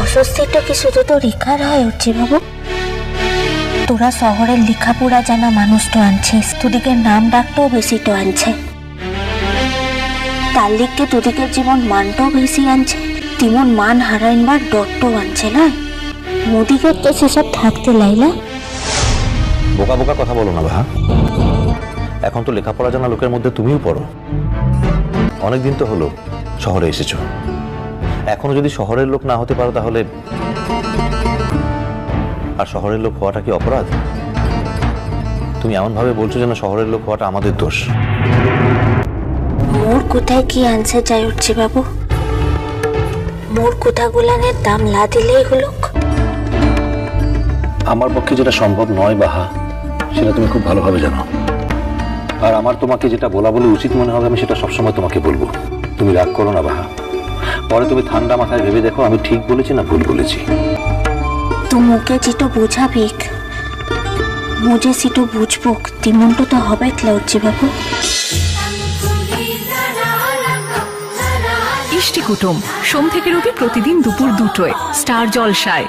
অস্বস্তিটা কি শুধু তো রেখার হয় উঠছে বাবু? তোরা শহরের লেখাপড়া জানা মানুষ তো আনছিস তোদিকের নাম ডাকটাও বেশি তো আনছে। তার লিখকে তোদিকের জীবন মানটাও বেশি আনছে, তেমন মান হারাইনবার ডটটাও আনছে না? মোদিকে তো সেসব থাকতে লাইলা? বোকা বোকা কথা বলো না ভাহা এখন তো লেখাপড়া জানা লোকের মধ্যে তুমিও পড়ো অনেকদিন তো হলো শহরে এসেছ। এখনও যদি শহরের লোক না হতে পারো তাহলে আর শহরের লোক হওয়াটা কি অপরাধ? তুমি এমন ভাবে বলছো যেন শহরের লোক হওয়াটা আমাদের দোষ। মোর কোথায় কি আনসার যাই উঠছে বাবু? মোর কোথাগুলানের দাম লা দিলেই হলো আমার পক্ষে যেটা সম্ভব নয় বাহা সেটা তুমি খুব ভালোভাবে জানো। আর আমার তোমাকে যেটা বলা বলে উচিত মনে হবে আমি সেটা সবসময় তোমাকে বলব। তুমি রাগ করো না বাহা। পরে তুমি ঠান্ডা মাথায় ভেবে দেখো আমি ঠিক বলেছি না ভুল বলেছি? তো মুকে যেটা বোঝাবিক মুঝে সেটা বুঝব। তেমনটা তো হবে ক্লাউজি বাবু। ইষ্টি কুটুম সোম থেকে রবি প্রতিদিন দুপুর দুটোয় স্টার জলসায়।